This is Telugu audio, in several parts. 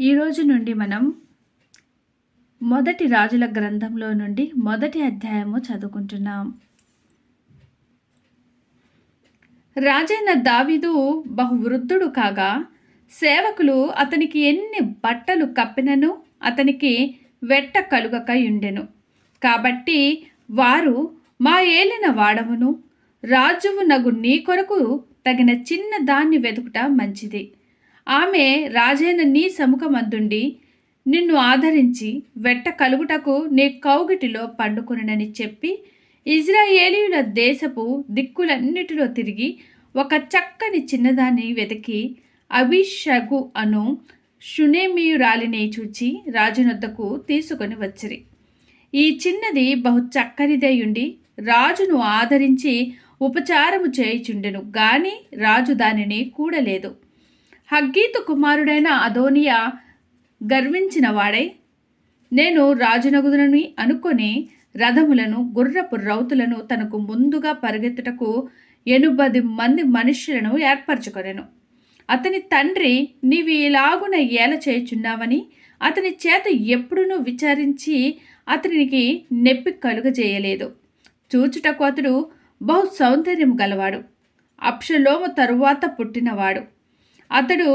ఈరోజు నుండి మనం మొదటి రాజుల గ్రంథంలో నుండి మొదటి అధ్యాయము చదువుకుంటున్నాం. రాజైన దావీదు బహువృద్ధుడు కాగా సేవకులు అతనికి ఎన్ని బట్టలు కప్పినను అతనికి వెట్ట కలుగక ఉండెను. కాబట్టి వారు మా ఏలిన వాడవును రాజువు నగు నీ కొరకు తగిన చిన్న దాన్ని వెతుకుట మంచిది. ఆమె రాజైన నీ సముఖమందుండి నిన్ను ఆదరించి వెట్ట కలుగుటకు నీ కౌగిటిలో పండుకొనని చెప్పి ఇజ్రాయేలీయుల దేశపు దిక్కులన్నిటిలో తిరిగి ఒక చక్కని చిన్నదాన్ని వెతికి అభిషగు అను షునేమియురాలిని చూచి రాజునొద్దకు తీసుకొని వచ్చిరి. ఈ చిన్నది బహు చక్కనిదయుండి రాజును ఆదరించి ఉపచారము చేయుచుండెను గాని రాజు దానిని కూడలేదు. హగ్గీతు కుమారుడైన అదోనియా గర్వించిన వాడై నేను రాజునగుదునని అనుకొని రథములను గుర్రపు రౌతులను తనకు ముందుగా పరిగెత్తుటకు ఎనుబది మంది మనుష్యులను ఏర్పరచుకొనెను. అతని తండ్రి నీవు ఇలాగున ఏల చేయుచున్నావని అతని చేత ఎప్పుడునూ విచారించి అతనికి నెప్పి కలుగజేయలేదు చూచుటకు అతడు బహు సౌందర్యం గలవాడు. అప్షలోము తరువాత పుట్టినవాడు. అతడు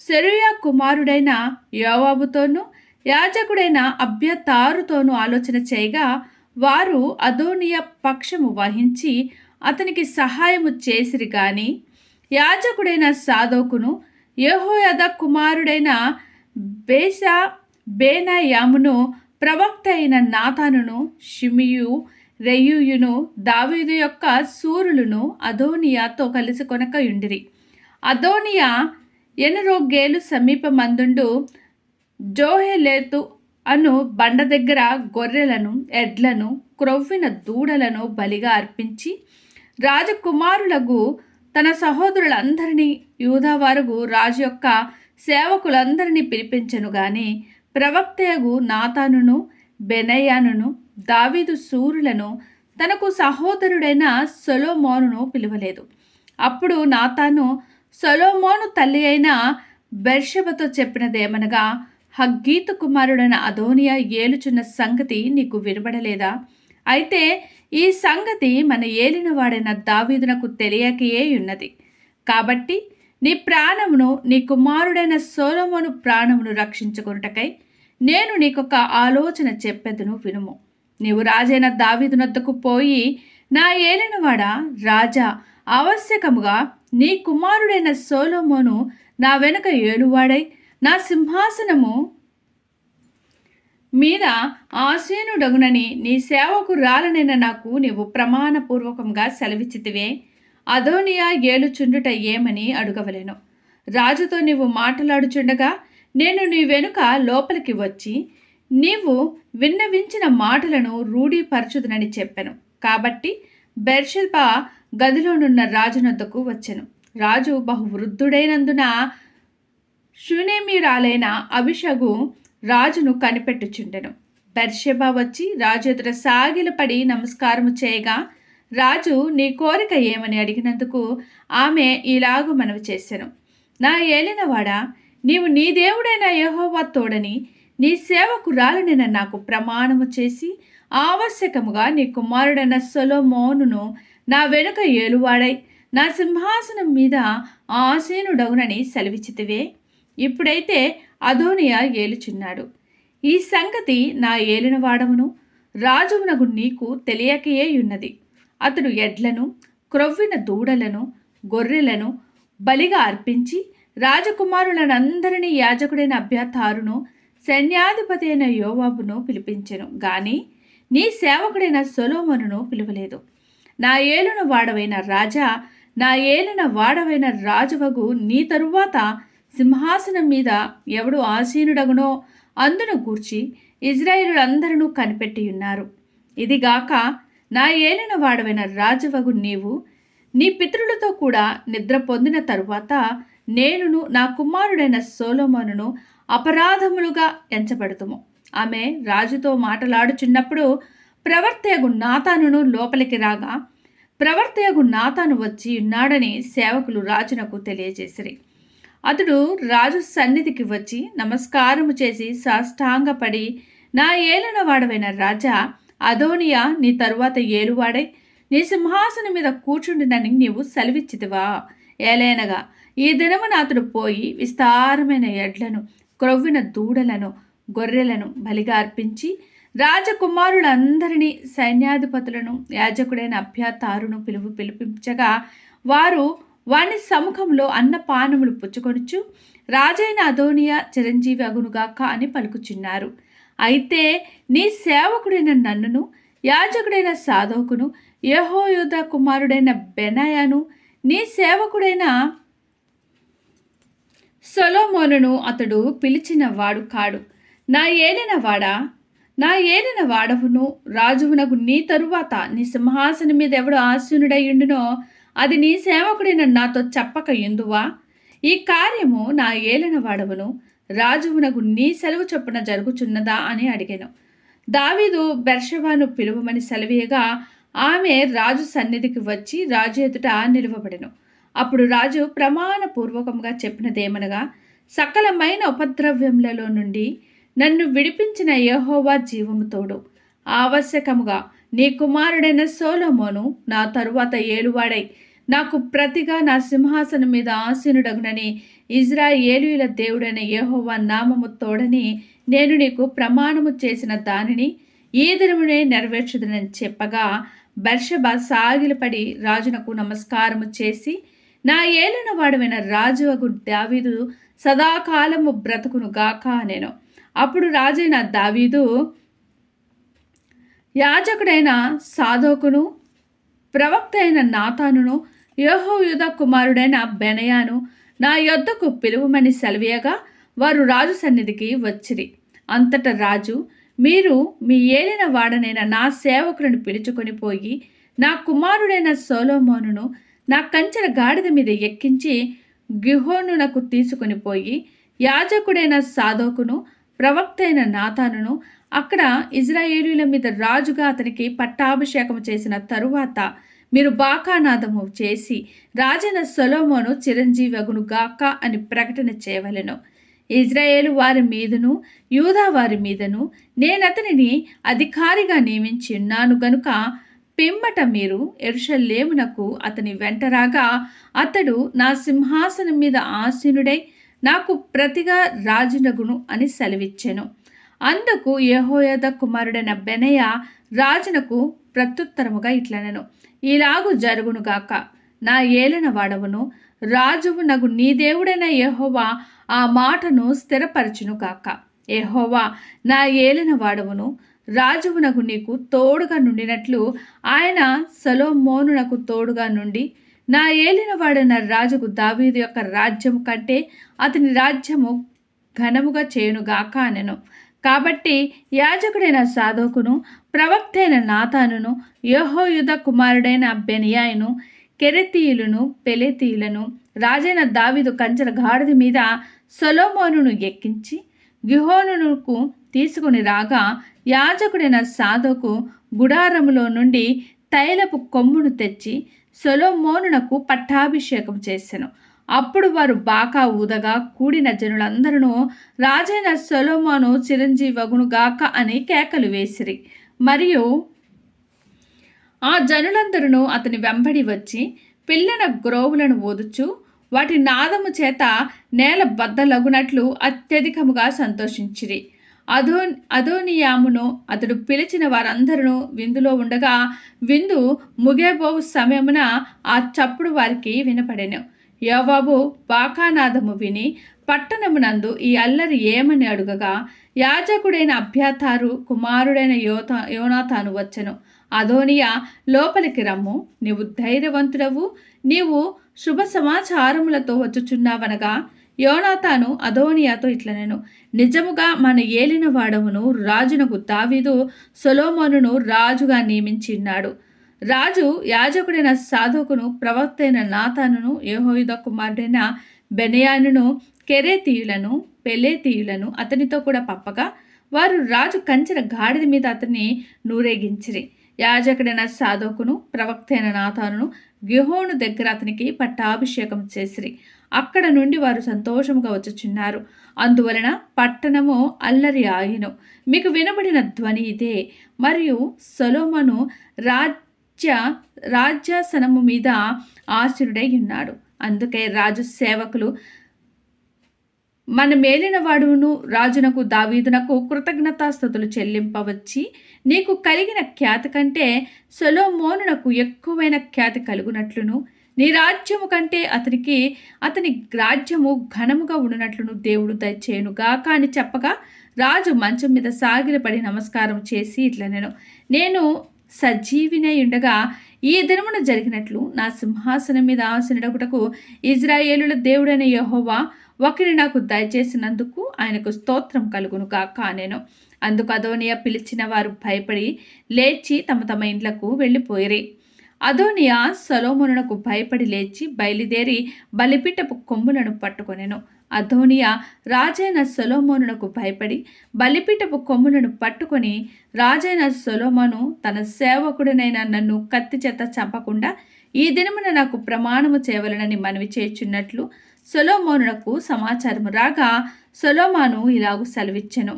సెరుయా కుమారుడైన యోవాబుతోనూ యాజకుడైన అభ్యతారుతోనూ ఆలోచన చేయగా వారు అదోనియ పక్షము వహించి అతనికి సహాయము చేసిరి కానీ యాజకుడైన సాదోకును యహోయద కుమారుడైన బేసా బేనాయామును ప్రవక్త అయిన నాతానును షిమియు రెయ్యూయును దావీదు యొక్క సూరులను అదోనియాతో కలిసి కొనక యుండిరి అదోనియా సమీప మందుండు జోహెలేతు అను బండ దగ్గర గొర్రెలను ఎడ్లను క్రొవ్విన దూడలను బలిగా అర్పించి రాజకుమారులకు తన సహోదరులందరినీ యూదావారుగు రాజు యొక్క సేవకులందరినీ పిలిపించను గాని ప్రవక్తయగు నాతానును బెనయానును దావీదు సూరులను తనకు సహోదరుడైన సొలోమోనును పిలువలేదు. అప్పుడు నాతాను సొలోమోను తల్లి అయిన బెర్షబతో చెప్పినదేమనగా హగ్గీతు కుమారుడైన అదోనియా ఏలుచున్న సంగతి నీకు వినబడలేదా? అయితే ఈ సంగతి మన ఏలినవాడైన దావీదునకు తెలియకయే ఉన్నది. కాబట్టి నీ ప్రాణమును నీ కుమారుడైన సోలమును ప్రాణమును రక్షించుకొనుటకై నేను నీకొక ఆలోచన చెప్పెదును వినుము. నీవు రాజైన దావీదునొద్దకు పోయి నా ఏలినవాడ రాజా ఆవశ్యకముగా నీ కుమారుడైన సోలోమోను నా వెనుక ఏలువాడై నా సింహాసనము మీద ఆసీనుడగునని నీ సేవకు రాలనైన నాకు నీవు ప్రమాణపూర్వకంగా సెలవిచ్చితివే. అదోనియా ఏలుచుండుట ఏమని అడగవలెను. రాజుతో నీవు మాట్లాడుచుండగా నేను నీ వెనుక లోపలికి వచ్చి నీవు విన్నవించిన మాటలను రూఢీపరచుదునని చెప్పాను. కాబట్టి బెర్షిల్ప గదిలోనున్న రాజునొద్దకు వచ్చెను. రాజు బహువృద్ధుడైనందున శూనేమిరాలైన అభిషగు రాజును కనిపెట్టుచుండెను. బెర్షెబ వచ్చి రాజు ఎదుట సాగిలపడి నమస్కారము చేయగా రాజు నీ కోరిక ఏమని అడిగినందుకు ఆమె ఇలాగు మనవి చేశాను నా ఏలినవాడా నీవు నీ దేవుడైన యహోవా తోడని నీ సేవకురాలనైన నాకు ప్రమాణము చేసి ఆవశ్యకముగా నీ కుమారుడైన సొలోమోనును నా వెనుక ఏలువాడై నా సింహాసనం మీద ఆసీనుడవునని సెలవిచ్చితివే. ఇప్పుడైతే అధోనియా ఏలుచున్నాడు. ఈ సంగతి నా ఏలినవాడమును రాజువునగు నీకు తెలియకయే ఉన్నది అతడు ఎడ్లను క్రొవ్విన దూడలను గొర్రెలను బలిగా అర్పించి రాజకుమారులనందరినీ యాజకుడైన అభ్యతారును సైన్యాధిపతి అయిన యోవాబును పిలిపించెను. గాని నీ సేవకుడైన సొలోమనును పిలువలేదు. నా ఏలున వాడవైన రాజా నా ఏలిన వాడవైన రాజువగు నీ తరువాత సింహాసనం మీద ఎవడు ఆసీనుడగునో అందును గూర్చి ఇజ్రాయిలులందరూ కనిపెట్టి ఉన్నారు ఇదిగాక నా ఏలిన వాడవైన రాజువగు నీవు నీ పితరులతో కూడా నిద్ర పొందిన తరువాత నేనును నా కుమారుడైన సోలోమోనును అపరాధములుగా ఎంచబడుతుము ఆమె రాజుతో మాటలాడుచున్నప్పుడు ప్రవర్తయగు నాతానును లోపలికి రాగా ప్రవర్తయగు నాతాను వచ్చి ఉన్నాడని సేవకులు రాజునకు తెలియజేసిరి. అతడు రాజు సన్నిధికి వచ్చి నమస్కారము చేసి సాష్టాంగపడి నా ఏలిన వాడవైన రాజా అదోనియా నీ తరువాత ఏలువాడై నీ సింహాసనం మీద కూర్చుండినని నీవు సెలవిచ్చితివా? ఏలైనగా ఈ దినమున అతడు పోయి విస్తారమైన ఎడ్లను క్రొవ్విన దూడలను గొర్రెలను బలిగా అర్పించి రాజకుమారులందరినీ సైన్యాధిపతులను యాజకుడైన అభ్యతారును పిలువు పిలిపించగా వారు వాని సముఖంలో అన్నపానములు పుచ్చుకొనుచు రాజైన అదోనియా చిరంజీవి అగునుగాక అని పలుకుచున్నారు. అయితే నీ సేవకుడైన నన్నును యాజకుడైన సాధోకును యహోయుధ కుమారుడైన బెనయాను నీ సేవకుడైన సొలోమోనును అతడు పిలిచిన వాడు కాడు. నా ఏలిన వాడా? నా ఏలిన వాడవును రాజువునకు నీ తరువాత నీ సింహాసనం మీద ఎవడు ఆశీనుడయ్యుండునో అది నీ సేవకుడైన నాతో చెప్పక ఎందువా? ఈ కార్యము నా ఏలిన వాడవును రాజువునకు నీ సెలవు చొప్పున జరుగుచున్నదా అని అడిగాను. దావీదు బెర్షవాను పిలువమని సెలవీయగా ఆమె రాజు సన్నిధికి వచ్చి రాజు ఎదుట నిలువబడెను. అప్పుడు రాజు ప్రమాణపూర్వకంగా చెప్పినదేమనగా సకలమైన ఉపద్రవ్యములలో నుండి నన్ను విడిపించిన యహోవా జీవము తోడు. ఆవశ్యకముగా నీ కుమారుడైన సోలోమోను నా తరువాత ఏలువాడై. నాకు ప్రతిగా నా సింహాసనం మీద ఆసీనుడగునని ఇజ్రాయేలుల దేవుడైన యహోవా నామము తోడని నేను నీకు ప్రమాణము చేసిన దానిని ఈ దినమునే నెరవేర్చుదనని చెప్పగా బర్షబ సాగిలపడి రాజునకు నమస్కారము చేసి నా ఏలిన వాడమైన రాజు అగు దావీదు సదాకాలము బ్రతుకును గాక నేను అప్పుడు రాజైన దావీదు యాజకుడైన సాధోకును ప్రవక్త అయిన నాతానును యోహోయుధ కుమారుడైన బెనయాను నా యొద్దకు పిలువమని సెలవీయగా వారు రాజు సన్నిధికి వచ్చిరి. అంతట రాజు మీరు మీ ఏలిన వాడనైన నా సేవకులను పిలుచుకొని పోయి నా కుమారుడైన సోలోమోనును నా కంచెల గాడిద మీద ఎక్కించి గిహోనునకు తీసుకొని పోయి యాజకుడైన సాధోకును ప్రవక్త అయిన నాతానును అక్కడ ఇజ్రాయేలీల మీద రాజుగా అతనికి పట్టాభిషేకం చేసిన తరువాత మీరు బాకానాదము చేసి రాజైన సొలోమోను చిరంజీవగును గాక అని ప్రకటన చేయవలెను. ఇజ్రాయేలు వారి మీదను యూదా వారి మీదను నేనతనిని అధికారిగా నియమించి ఉన్నాను గనుక పిమ్మట మీరు ఎరుషలేమునకు అతని వెంటరాగా అతడు నా సింహాసనం మీద ఆసీనుడై నాకు ప్రతిగా రాజునగును అని సెలవిచ్చెను. అందుకు యహోయద కుమారుడైన బెనయ రాజునకు ప్రత్యుత్తరముగా ఇట్లనెను. ఇలాగు జరుగునుగాక నా ఏలన వాడవును రాజువు నగు నీ దేవుడైన యహోవా ఆ మాటను స్థిరపరచును గాక. నా ఏలిన వాడవును రాజువునకు నీకు తోడుగా నుండినట్లు ఆయన సలోమోనునకు తోడుగా నుండి నా ఏలిన వాడైన రాజుకు దావీదు యొక్క రాజ్యము కంటే అతని రాజ్యము ఘనముగా చేయునుగాక అనెను. కాబట్టి యాజకుడైన సాధోకును ప్రవక్త అయిన నాతానును యహోయుధ కుమారుడైన బెనియాయును కెరెతీయులను పెలెతీయులను రాజైన దావీదు కంచెల గాడిద మీద సొలోమోనును ఎక్కించి గిహోనుకు తీసుకుని రాగా యాజకుడైన సాధోకు గుడారములో నుండి తైలపు కొమ్మును తెచ్చి సొలోమోనునకు పట్టాభిషేకం చేశాను అప్పుడు వారు బాకా ఊదగా కూడిన జనులందరూ రాజైన సొలోమోను చిరంజీవగునుగాక అని కేకలు వేసిరి. మరియు ఆ జనులందరూ అతని వెంబడి వచ్చి పిల్లన గ్రోవులను ఊదుచు వాటి నాదము చేత నేల బద్దలగునట్లు అత్యధికముగా సంతోషించిరి. అదో అదోనియామును అతడు పిలిచిన వారందరూ విందులో ఉండగా విందు ముగేబోవు సమయమున ఆ చప్పుడు వారికి వినపడెను. యోవాబు బాకానాదము విని పట్టణమునందు ఈ అల్లరి ఏమని అడుగగా యాజకుడైన అభ్యాతారు కుమారుడైన యోత యోనాథాను వచ్చెను. అదోనియా లోపలికి రమ్ము నీవు ధైర్యవంతుడవు నీవు శుభ సమాచారములతో వచ్చుచున్నావనగా యోనాతాను అదోనియాతో ఇట్లనెను నిజముగా మన ఏలిన వాడవును రాజునకు దావీదు సొలోమోనును రాజుగా నియమించిన్నాడు. రాజు యాజకుడైన సాధకును ప్రవక్త అయిన నాతానును యెహోయిద కుమారుడైన బెనయానును కెరేతీయులను పెలేతీయులను అతనితో కూడా పప్పగా వారు రాజు కంచెల గాడిద మీద అతన్ని నూరేగించిరి. యాజకుడైన సాధకును ప్రవక్త అయిన నాతానును గిహోను దగ్గర అతనికి పట్టాభిషేకం చేసిరి. అక్కడ నుండి వారు సంతోషముగా వచ్చుచున్నారు. అందువలన పట్టణము అల్లరి ఆగిను. మీకు వినబడిన ధ్వని ఇదే. మరియు సొలోమను రాజ్య రాజ్యాసనము మీద ఆశ్చర్యుడై ఉన్నాడు. అందుకే రాజు సేవకులు మన మేలిన వాడును రాజునకు దావీదునకు కృతజ్ఞతాస్థుతులు చెల్లింపవచ్చి నీకు కలిగిన ఖ్యాతి కంటే సొలోమోనునకు ఎక్కువైన ఖ్యాతి కలుగునట్లును. నీ రాజ్యము కంటే అతనికి అతని రాజ్యము ఘనముగా ఉండునట్లును దేవుడు దయచేయునుగాక అని చెప్పగా రాజు మంచం మీద సాగిలపడి నమస్కారం చేసి ఇట్లా నేను నేను సజీవినై ఉండగా ఈ దినమున జరిగినట్లు నా సింహాసనం మీద ఆసనడగుటకు ఇజ్రాయేలుల దేవుడైన యహోవా ఒకరి నాకు దయచేసినందుకు ఆయనకు స్తోత్రం కలుగును కాక నేను అందుకు అదోనియా పిలిచిన వారు భయపడి లేచి తమ తమ ఇండ్లకు వెళ్ళిపోయిరి. అదోనియా సొలోమునకు భయపడి లేచి బయలుదేరి బలిపీఠపు కొమ్ములను పట్టుకొనెను. అధోనియా రాజైన సొలోమోనునకు భయపడి బలిపీఠపు కొమ్ములను పట్టుకొని రాజైన సొలోమోను తన సేవకుడినైన నన్ను కత్తి చేత చంపకుండా ఈ దినమున నాకు ప్రమాణము చేయవలనని మనవి చేయుచున్నట్లు సొలోమోనునకు సమాచారం రాగా సొలోమాను ఇలాగు సెలవిచ్చెను.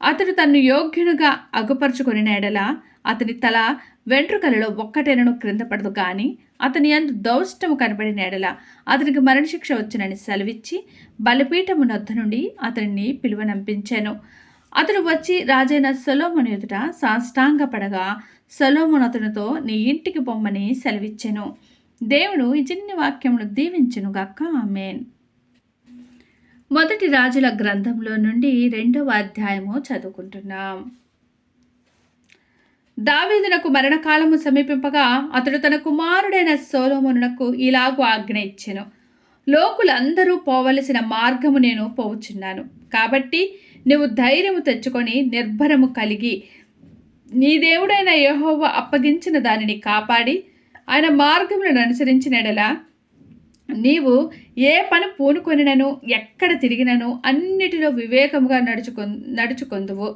అతడు తన్ను యోగ్యునిగా అగుపరుచుకొని ఎడల అతని తల వెంట్రుకలలో ఒక్కటేనను క్రింద పడదు కానీ అతని అందు దౌష్టము కనబడిన ఎడల అతనికి మరణశిక్ష వచ్చినని సెలవిచ్చి బలిపీఠము నొద్ద నుండి అతనిని పిలువనంపించాను. అతడు వచ్చి రాజైన సొలోముని ఎదుట సాష్టాంగపడగా సొలోమును అతనితో నీ ఇంటికి పొమ్మని సెలవిచ్చెను. దేవుడు ఈ చిన్ని వాక్యమును దీవించునుగాక ఆమెన్. మొదటి రాజుల గ్రంథంలో నుండి రెండవ అధ్యాయము చదువుకుంటున్నాం. దావీదునకు మరణకాలము సమీపింపగా అతడు తన కుమారుడైన సోలోమునకు ఇలాగు ఆజ్ఞ ఇచ్చెను. లోకులందరూ పోవలసిన మార్గము నేను పోవుచున్నాను కాబట్టి నువ్వు ధైర్యము తెచ్చుకొని నిర్భరము కలిగి నీ దేవుడైన యహోవ అప్పగించిన దానిని కాపాడి ఆయన మార్గములను అనుసరించినడలా నీవు ఏ పని పూనుకొనినను ఎక్కడ తిరిగినను అన్నిటిలో వివేకముగా నడుచుకొ నడుచుకొందువు.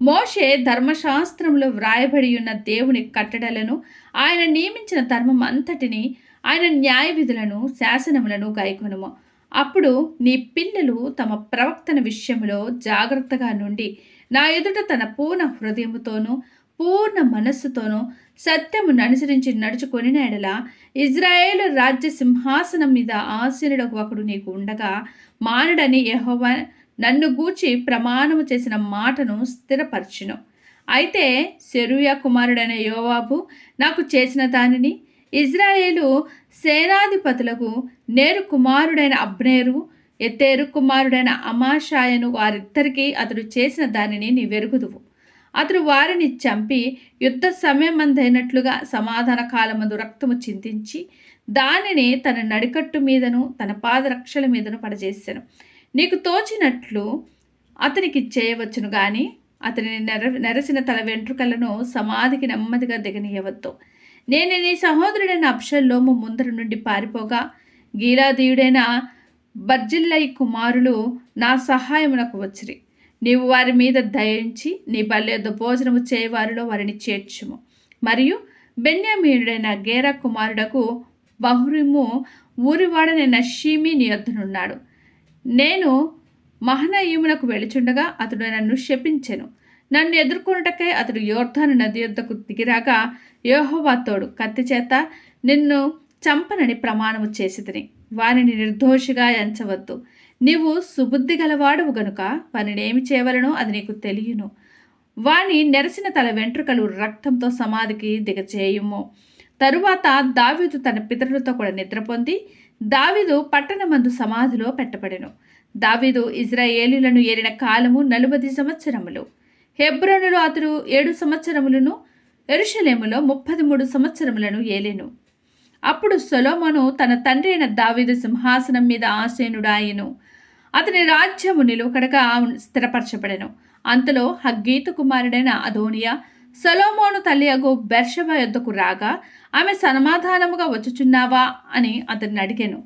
మోషే ధర్మశాస్త్రంలో వ్రాయబడి ఉన్న దేవుని కట్టడలను ఆయన నియమించిన ధర్మం అంతటిని ఆయన న్యాయ విధులను శాసనములను గాయకొనుము అప్పుడు నీ పిల్లలు తమ ప్రవక్తన విషయంలో జాగ్రత్తగా నుండి నా ఎదుట తన పూర్ణ హృదయముతోనూ పూర్ణ మనస్సుతోనూ సత్యమును అనుసరించి నడుచుకొని నెడల ఇజ్రాయేల్ రాజ్య సింహాసనం మీద ఆశీనుడు ఒకడు నీకు ఉండగా మానుడని యహోవా నన్ను గూర్చి ప్రమాణము చేసిన మాటను స్థిరపరచును. అయితే సెరుయ కుమారుడైన యోవాబు నాకు చేసిన దానిని ఇజ్రాయేలు సేనాధిపతులకు నేరు కుమారుడైన అబ్నేరు ఎత్తేరు కుమారుడైన అమాషాయను వారిద్దరికీ అతడు చేసిన దానిని నీ వెరుగుదువు అతడు వారిని చంపి యుద్ధ సమయమందైనట్లుగా సమాధాన కాలమందు రక్తము చింతించి దానిని తన నడికట్టు మీదను తన పాదరక్షల మీదను పడజేశాను నీకు తోచినట్లు అతనికి చేయవచ్చును కానీ అతని నెర నెరసిన తల వెంట్రుకలను సమాధికి నెమ్మదిగా దిగనీయవద్దు. నేను నీ సహోదరుడైన అప్షల్లోము ముందర నుండి పారిపోగా గీరాదీయుడైన బర్జిల్లై కుమారులు నా సహాయమునకు వచ్చిరి. నీవు వారి మీద దయించి నీ బల్లేద్ద భోజనము చేయవారిలో వారిని చేర్చుము. మరియు బెన్యామీనుడైన గేరా కుమారుడకు బహురిము ఊరివాడనైన షీమి నీ యొద్దనున్నాడు. నేను మహనయీమునకు వెళుచుండగా అతడు నన్ను శపించెను. నన్ను ఎదుర్కొనుటకై అతడు యోర్ధాను నది యొద్దకు దిగిరాగా యోహోవాతోడు కత్తి చేత నిన్ను చంపనని ప్రమాణము చేసిదని వారిని నిర్దోషిగా ఎంచవద్దు. నీవు సుబుద్ధి గలవాడువు గనుక వారిని ఏమి చేయవలనో అది నీకు తెలియను. వాని నెరసిన తల వెంట్రుకలు రక్తంతో సమాధికి దిగచేయుము. తరువాత దావీదు తన పితరులతో కూడా నిద్రపొంది దావీదు పట్టణమందు సమాధిలో పెట్టబడెను. దావీదు ఇజ్రాయేలీలను ఏరిన కాలము నలుబది సంవత్సరములు. హెబ్రోనులో అతడు ఏడు సంవత్సరములను ఎరుషలేములో ముప్పది మూడు సంవత్సరములను ఏలెను. అప్పుడు సొలోమోను తన తండ్రి అయిన దావీదు సింహాసనం మీద ఆసేనుడాయను. అతని రాజ్యము నిలువకడగా స్థిరపరచబడెను. అంతలో హగ్గీతు కుమారుడైన అదోనియా సొలోమోను తల్లియగు బెర్షబ యొద్దకు రాగా ఆమె సమాధానముగా వచ్చుచున్నావా? అని అతన్ని అడిగాను.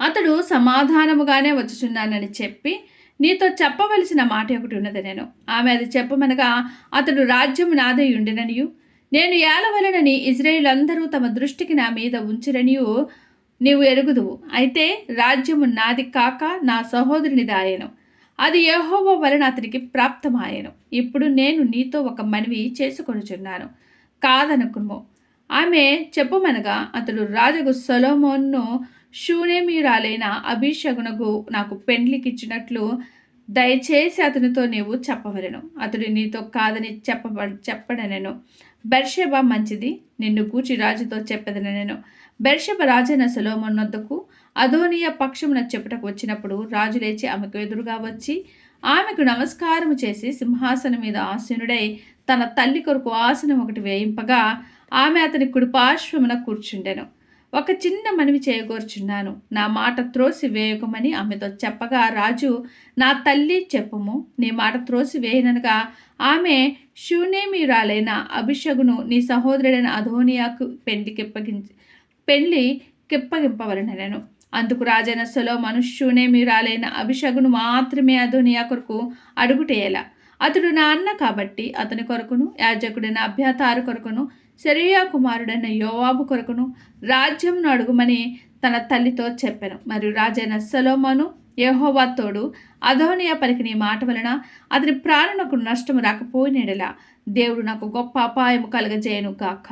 అతడు సమాధానముగానే వచ్చుచున్నానని చెప్పి నీతో చెప్పవలసిన మాట ఒకటి ఉన్నది నేను. ఆమె అది చెప్పమనగా అతడు రాజ్యము నాదే ఉండిననియు. నేను ఏలవలనని ఇజ్రాయిల్ అందరూ తమ దృష్టికి నా మీద ఉంచిరనియు నీవు ఎరుగుదువు. అయితే రాజ్యము నాది కాక నా సహోదరునిదాయను అది యహోవ వలన అతనికి ప్రాప్తమాయను. ఇప్పుడు నేను నీతో ఒక మనవి చేసుకొనుచున్నాను. కాదనుకుము. ఆమె చెప్పుమనగా అతడు రాజుకు సొలోమోన్ను శూనేమీరాలైన అభిషగునకు నాకు పెండ్లికిచ్చినట్లు దయచేసి అతనితో నీవు చెప్పవలను. అతడు నీతో కాదని చెప్పబ చెప్పడనెను. బెర్షెబ మంచిది నిన్ను కూచి రాజుతో చెప్పదనెను. బెర్షెబ రాజైన సొలోమోన్ వద్దకు అదోనియ పక్షమున చెప్పుటకు వచ్చినప్పుడు రాజు లేచి ఆమెకు ఎదురుగా వచ్చి ఆమెకు నమస్కారము చేసి సింహాసనం మీద ఆసీనుడై తన తల్లి కొరకు ఆసనం ఒకటి వేయింపగా ఆమె అతని కుడిపార్శ్వమున కూర్చుండెను. ఒక చిన్న మనవి చేయగోర్చున్నాను నా మాట త్రోసి వేయకమని ఆమెతో చెప్పగా రాజు నా తల్లి చెప్పము. నీ మాట త్రోసి వేయననగా ఆమె శూనేమీరాలైన అభిషగును నీ సహోదరుడైన అధోనియాకు పెండ్లికిప్పగించి పెళ్ళి కిప్పగింపవలనను. అందుకు రాజైన సొలోమను శూన్యమీరాలైన అభిషగును మాత్రమే అధోనియా కొరకు అడుగుటేయలా అతడు నా అన్న కాబట్టి అతని కొరకును యాజకుడైన అభ్యతారు కొరకును శరీయా కుమారుడైన యోవాబు కొరకును రాజ్యంను అడుగుమని తన తల్లితో చెప్పాను. మరియు రాజైన సొలోమను యహోవా తోడు అధోనియా పలికిన ఈ మాట వలన అతని ప్రాణునకు నష్టము రాకపోయినడలా. దేవుడు నాకు గొప్ప అపాయము కలగజేయను కాక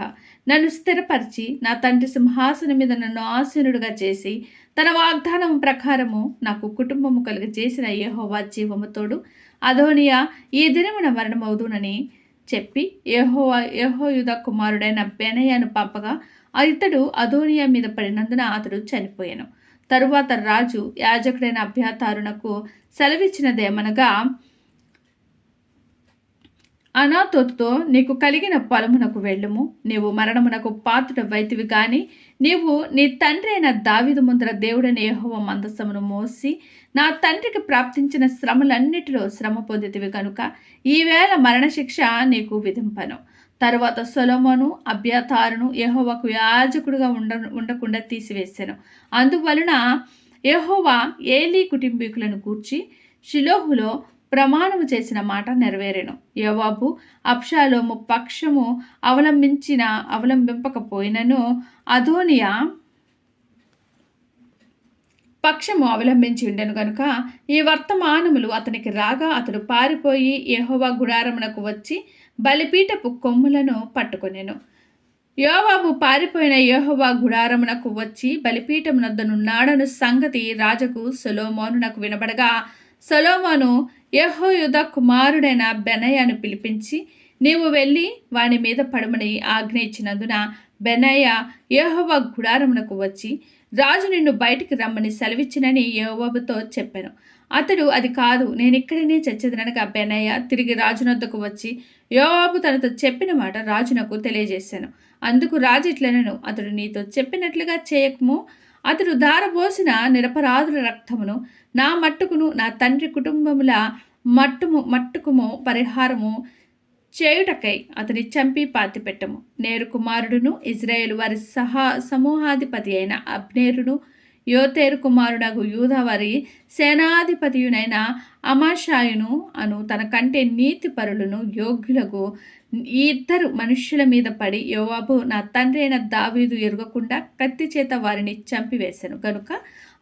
నన్ను స్థిరపరిచి నా తండ్రి సింహాసనం మీద నన్ను ఆసీనుడుగా చేసి తన వాగ్దానం ప్రకారము నాకు కుటుంబము కలుగజేసిన యహోవా జీవముతోడు అధోనియా ఈ దినమున మరణమవుదునని చెప్పి యహోవా యెహోయుధ కుమారుడైన బెనయ్యను పంపగా ఇతడు అధోనియా మీద పడినందున అతడు చనిపోయాను. తరువాత రాజు యాజకుడైన అభ్యాతారునకు సెలవిచ్చినదేమనగా అనాథతో నీకు కలిగిన పొలమునకు వెళ్ళుము. నీవు మరణమునకు పాత్రుడ వైతివి కానీ నీవు నీ తండ్రి అయిన దావిదు ముందర దేవుడని యహోవ మందసమును మోసి నా తండ్రికి ప్రాప్తించిన శ్రమలన్నిటిలో శ్రమ పొందితివి కనుక ఈవేళ మరణశిక్ష నీకు విధింపను. తరువాత సొలొమోను అభ్యతారును యహోవకు యాజకుడుగా ఉండ ఉండకుండా తీసివేశాను అందువలన యహోవా ఏలీ కుటుంబీకులను కూర్చి షిలోహులో ప్రమాణము చేసిన మాట నెరవేరెను. యోవాబు అప్షాలోము పక్షము అవలంబించిన అవలంబింపకపోయినను అధోనియా పక్షము అవలంబించి ఉండెను గనుక ఈ వర్తమానములు అతనికి రాగా అతడు పారిపోయి యహోవా గుడారమునకు వచ్చి బలిపీటపు కొమ్ములను పట్టుకొనెను. యోవాబు పారిపోయిన యహోవా గుడారమునకు వచ్చి బలిపీఠమునద్దనున్నాడను సంగతి రాజకు సొలోమోనునకు వినబడగా సొలోమోను యహోయుధ కుమారుడైన బెనయ్యను పిలిపించి నీవు వెళ్ళి వాని మీద పడమని ఆజ్ఞ ఇచ్చినందున బెనయ్య యహోవ గుడారమునకు వచ్చి రాజు నిన్ను బయటికి రమ్మని సెలవిచ్చినని యోవాబుతో చెప్పాను. అతడు అది కాదు నేను ఇక్కడనే చచ్చేదనగా బెనయ్య తిరిగి రాజునొద్దకు వచ్చి యోవాబు తనతో చెప్పిన మాట రాజునకు తెలియజేశాను. అందుకు రాజు ఇట్లనను అతడు నీతో చెప్పినట్లుగా చేయకము. అతడు దారబోసిన నిరపరాధుల రక్తమును నా మట్టుకును నా తండ్రి కుటుంబముల మట్టుము మట్టుకుము పరిహారము చేయుటకై అతని చంపి పాతిపెట్టము. నేరు కుమారుడును ఇజ్రాయేల్ వారి సహా సమూహాధిపతి అయిన అబ్నేరును యోతేరు కుమారుడగు యూదా వారి సేనాధిపతియునైన అమాషాయును అను తన కంటే నీతి పరులను యోగ్యులకు ఈ ఇద్దరు మనుష్యుల మీద పడి యోవాబు నా తండ్రి అయిన దావీదు ఎరగకుండా కత్తి చేత వారిని చంపివేశాను. కనుక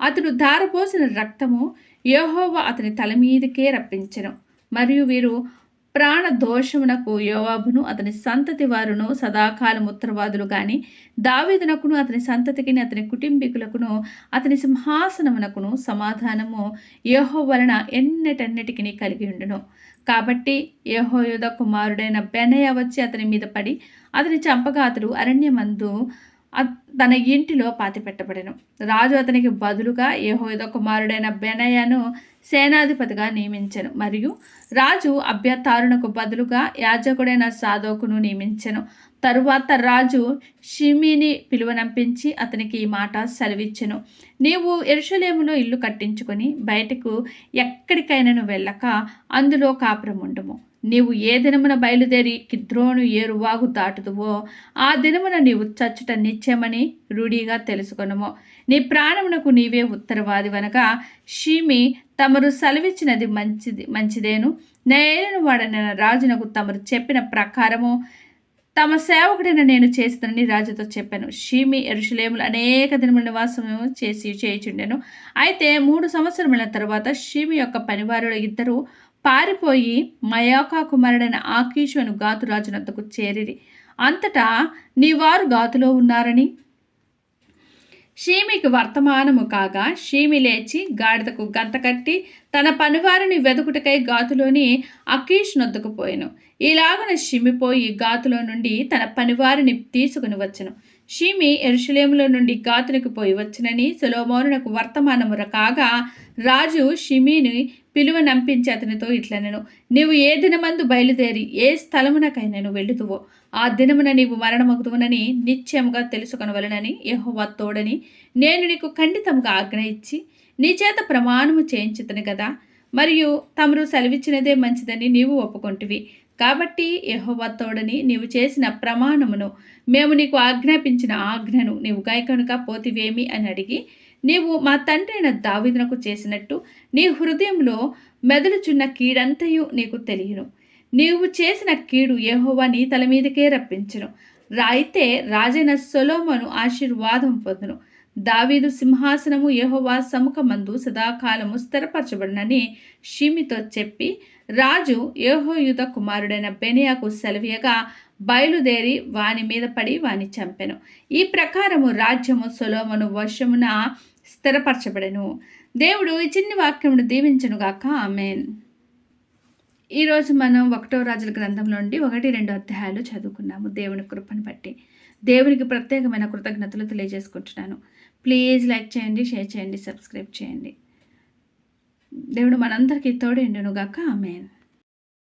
అతడు దారిపోసిన రక్తము యోహోవ అతని తల మీదకే రప్పించను. మరియు వీరు ప్రాణ దోషమునకు యోవాబును అతని సంతతి వారును సదాకాలం ఉత్తరవాదులు గాని దావీదునకును అతని సంతతికిని అతని కుటుంబీకులకును అతని సింహాసనమునకును సమాధానము యోహో వలన ఎన్నటన్నిటికీ కలిగి ఉండును. కాబట్టి యహోయుధ కుమారుడైన బెనయ వచ్చి అతని మీద పడి అతని చంపగా అతడు అరణ్యమందు తన ఇంటిలో పాతిపెట్టబడెను రాజు అతనికి బదులుగా యెహోయుధ కుమారుడైన బెనయ్యను సేనాధిపతిగా నియమించెను. మరియు రాజు అభ్యతారునకు బదులుగా యాజకుడైన సాధోకును నియమించెను. తరువాత రాజు షిమిని పిలువనంపించి అతనికి ఈ మాట సెలవిచ్చెను. నీవు ఎరుషలేములో ఇల్లు కట్టించుకొని బయటకు ఎక్కడికైనాను వెళ్ళక అందులో కాపురం ఉండము నీవు ఏ దినమున బయలుదేరి కిద్రోను ఏరువాగు దాటుదువో ఆ దినమున నీవు చచ్చుట నిత్యమని రూఢీగా తెలుసుకొనుము. నీ ప్రాణమునకు నీవే ఉత్తరవాది వనక షీమి తమరు సెలవిచ్చినది మంచిది మంచిదేను. నేను వాడన రాజునకు తమరు చెప్పిన ప్రకారము తమ సేవకుడైన నేను చేస్తానని రాజుతో చెప్పాను. షీమి ఎరుషులేములు అనేక దినముల నివాసము చేసి చేయుచుండెను. అయితే మూడు సంవత్సరముల తర్వాత షీమి యొక్క పనివారులు ఇద్దరు పారిపోయి మయాకా కుమారుడైన ఆకీషు అను గాతు రాజునద్దకు చేరిరి. అంతటా నీ వారు గాతులో ఉన్నారని? షీమికి వర్తమానము కాగా షీమి లేచి గాడిదకు గంత కట్టి తన పనివారిని వెదుకుటకై గాతులోని అకీష్ నొద్దుకుపోయాను ఇలాగున షిమిపోయి గాతులో నుండి తన పనివారిని తీసుకుని వచ్చను. షిమి ఎరుషులేములో నుండి గాతులకు పోయి వచ్చినని సులోమోనునకు వర్తమానము కాగా రాజు షిమిని పిలువ నంపించి అతనితో ఇట్లనెను నీవు ఏ దినమందు బయలుదేరి ఏ స్థలమునకైనను వెళుతువో ఆ దినమున నీవు మరణమగుదువునని నిశ్చయముగా తెలుసుకొనవలనని యహోవా తోడని నేను నీకు ఖండితముగా ఆజ్ఞ ఇచ్చి నీ చేత ప్రమాణము చేయించుతను కదా మరియు తమరు సెలవిచ్చినదే మంచిదని నీవు ఒప్పుకొంటివి. కాబట్టి యహోవ తోడని నీవు చేసిన ప్రమాణమును మేము నీకు ఆజ్ఞాపించిన ఆజ్ఞను నీవు గాయకనుక పోతివేమి అని అడిగి నీవు మా తండ్రి అయిన దావీదునకు చేసినట్టు నీ హృదయంలో మెదలుచున్న కీడంతయు నీకు తెలియను. నీవు చేసిన కీడు యహోవా నీ తల మీదకే రప్పించును. అయితే రాజైన సొలోమను ఆశీర్వాదం పొందును. దావీదు సింహాసనము యహోవా సముఖమందు సదాకాలము స్థిరపరచబడినని షిమితో చెప్పి రాజు యెహోయుధ కుమారుడైన బెనియాకు సెలవీయగా బయలుదేరి వాని మీద పడి వాని చంపెను. ఈ ప్రకారము రాజ్యము సొలోమను వశమున స్థిరపరచబడెను. దేవుడు ఈ చిన్ని వాక్యమును దీవించనుగాక. ఆమెన్. ఈరోజు మనం ఒకటో రాజుల గ్రంథంలో నుండి ఒకటి రెండు అధ్యాయాలు చదువుకున్నాము దేవుని కృపను బట్టి. దేవునికి ప్రత్యేకమైన కృతజ్ఞతలు తెలియజేసుకుంటున్నాను. ప్లీజ్ లైక్ చేయండి షేర్ చేయండి సబ్స్క్రైబ్ చేయండి. దేవుడు మనందరికీ తోడేండునుగాక. ఆమెన్.